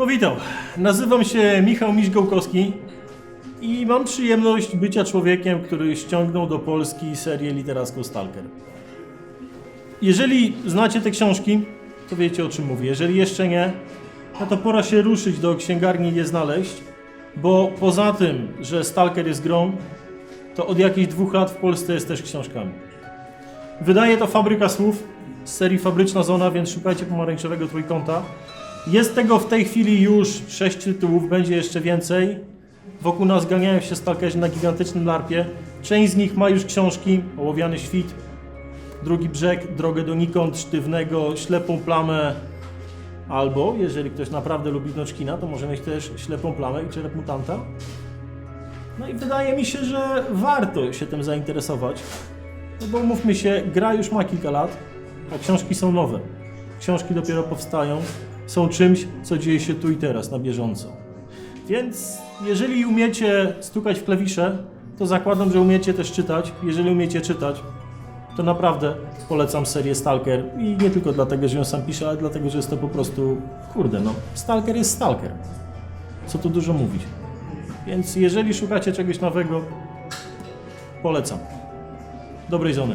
Powitam. Nazywam się Michał Miśgołkowski i mam przyjemność bycia człowiekiem, który ściągnął do Polski serię literacką Stalker. Jeżeli znacie te książki, to wiecie o czym mówię. Jeżeli jeszcze nie, no to pora się ruszyć do księgarni i je znaleźć, bo poza tym, że Stalker jest grą, to od jakichś dwóch lat w Polsce jest też książkami. Wydaje to Fabryka Słów z serii Fabryczna Zona, więc szukajcie pomarańczowego trójkąta. Jest tego w tej chwili już sześć tytułów, będzie jeszcze więcej. Wokół nas ganiają się stalkerzy na gigantycznym larpie. Część z nich ma już książki, Ołowiany Świt, Drugi Brzeg, Drogę donikąd, Sztywnego, Ślepą Plamę, albo, jeżeli ktoś naprawdę lubi Noczkina, to może mieć też Ślepą Plamę i Czerep Mutanta. No i wydaje mi się, że warto się tym zainteresować. No bo mówmy się, gra już ma kilka lat, a książki są nowe. Książki dopiero powstają, są czymś, co dzieje się tu i teraz, na bieżąco. Więc jeżeli umiecie stukać w klawisze, to zakładam, że umiecie też czytać. Jeżeli umiecie czytać, to naprawdę polecam serię Stalker. I nie tylko dlatego, że ją sam piszę, ale dlatego, że jest to po prostu, kurde no, Stalker jest Stalker. Co tu dużo mówić. Więc jeżeli szukacie czegoś nowego, polecam. Dobrej żony.